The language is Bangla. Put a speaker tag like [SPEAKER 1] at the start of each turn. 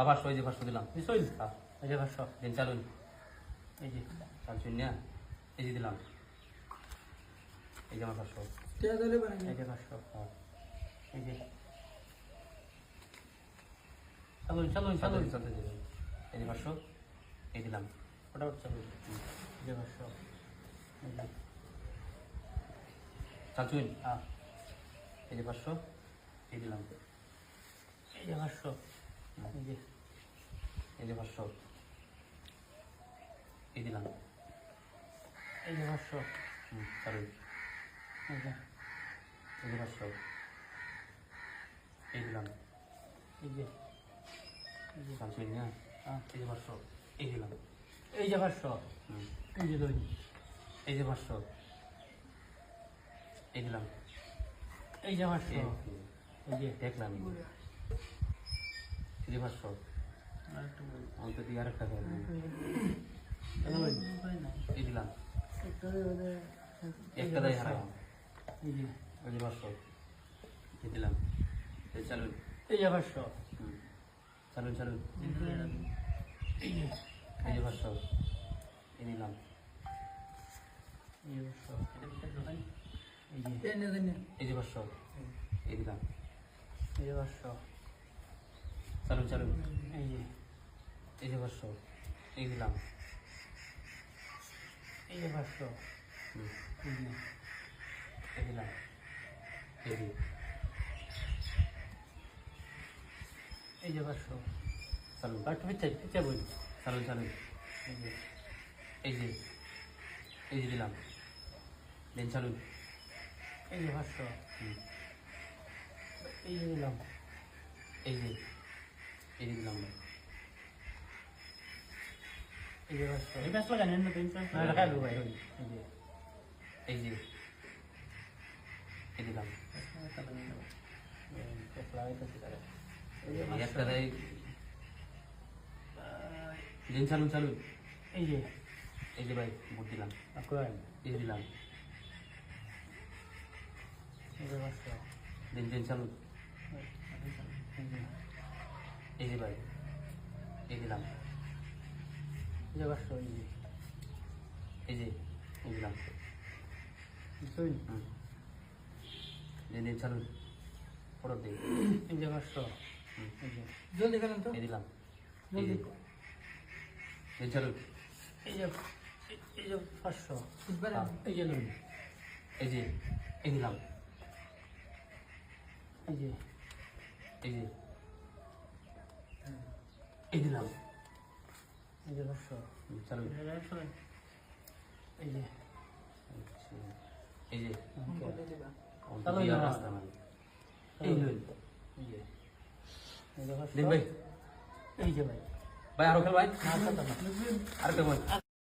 [SPEAKER 1] আবার এই যে পাঁচশো দিলাম।
[SPEAKER 2] নিশ্চয়
[SPEAKER 1] হ্যাঁ
[SPEAKER 2] এই যে পাঁচশো
[SPEAKER 1] দিন চালুন
[SPEAKER 2] এই যে
[SPEAKER 1] না এই যে দিলাম। এই যে আমার পাঁচশো
[SPEAKER 2] এই যে
[SPEAKER 1] হ্যাঁ
[SPEAKER 2] এই যে। চালুন চালুন
[SPEAKER 1] চালুন চলতে দিলাম এই যে পাঁচশো এই দিলাম।
[SPEAKER 2] ফটাফট চালুন এই যে পাঁচশো এই যে।
[SPEAKER 1] চালছুন
[SPEAKER 2] হ্যাঁ
[SPEAKER 1] এই যে পাঁচশো এই দিলাম।
[SPEAKER 2] এই যে পাঁচশো এই যে
[SPEAKER 1] এই যে পাঁচশো। এই দিলাম।
[SPEAKER 2] এই যে পাঁচশো।
[SPEAKER 1] হুম চালুন
[SPEAKER 2] এই যে।
[SPEAKER 1] এই যে পাঁচশো। এই দিলাম।
[SPEAKER 2] এই যে। এই যে।
[SPEAKER 1] চালছুন না
[SPEAKER 2] হ্যাঁ?
[SPEAKER 1] এই যে পাঁচশো। এই দিলাম।
[SPEAKER 2] এই যে পাঁচশো।
[SPEAKER 1] হুম।
[SPEAKER 2] এই যে দুই।
[SPEAKER 1] এই যে পাঁচশো। এই দিলাম।
[SPEAKER 2] এই যে
[SPEAKER 1] এই
[SPEAKER 2] এই যে।
[SPEAKER 1] দেখলাম। এই যে পাঁচশো আমি তো দিয়ে করব এই দিলাম একটা হারাম
[SPEAKER 2] এই
[SPEAKER 1] দিলাম এই চালুন
[SPEAKER 2] এই পাঁচশো
[SPEAKER 1] হুম চালুন চালুন
[SPEAKER 2] এই যে
[SPEAKER 1] এই নিলাম
[SPEAKER 2] এই যে
[SPEAKER 1] দিলাম
[SPEAKER 2] এই পাঁচশো
[SPEAKER 1] চালুন চালুন
[SPEAKER 2] এই যে
[SPEAKER 1] এই যে এই দিলাম।
[SPEAKER 2] এই যে
[SPEAKER 1] হুম।
[SPEAKER 2] এই
[SPEAKER 1] দিলাম এই যে
[SPEAKER 2] এই যে পাঁচশো।
[SPEAKER 1] চালুন
[SPEAKER 2] একটু পিছিয়ে পিছিয়ে বই
[SPEAKER 1] চালুন চালুন
[SPEAKER 2] এই যে
[SPEAKER 1] এই যে এই যে দিলাম। দেন চালুন
[SPEAKER 2] এই যে
[SPEAKER 1] হুম।
[SPEAKER 2] এই যে দিলাম।
[SPEAKER 1] এই যে। এই যে দিলাম
[SPEAKER 2] এই যে পাঁচশো
[SPEAKER 3] এই প্যাঁচ লাগাই নেন না তিন প্যাঁচ
[SPEAKER 2] না এটা খাই দেবো ভাই এই যে
[SPEAKER 1] এই যে এই দিলাম
[SPEAKER 2] পেঁচ এই যে
[SPEAKER 1] ভাই এই দিলাম।
[SPEAKER 2] এই যে এই যে।
[SPEAKER 1] এই যে এই দিলাম। হুম। দেন চালুন ফটো দিন
[SPEAKER 2] এই যে জলদি করেন তো।
[SPEAKER 1] এই দিলাম। এই যে দেন চালুন
[SPEAKER 2] এই যে এই যে পাঁচশো। এই যে
[SPEAKER 1] এই যে এই দিলাম।
[SPEAKER 2] এই যে।
[SPEAKER 1] এই যে। এই দিলাম
[SPEAKER 2] এই যে পাঁচশো
[SPEAKER 1] হুম, চালুন
[SPEAKER 2] এই যে
[SPEAKER 1] আচ্ছা, এই যে। অন্ত
[SPEAKER 2] চালুন
[SPEAKER 1] রাস্তা নাই এই লইন
[SPEAKER 2] এই যে এই যে।
[SPEAKER 1] ভাই।
[SPEAKER 2] এই যে ভাই।
[SPEAKER 1] ভাই আরও খেল ভাই।
[SPEAKER 2] না খেলতাম
[SPEAKER 1] আর কেমন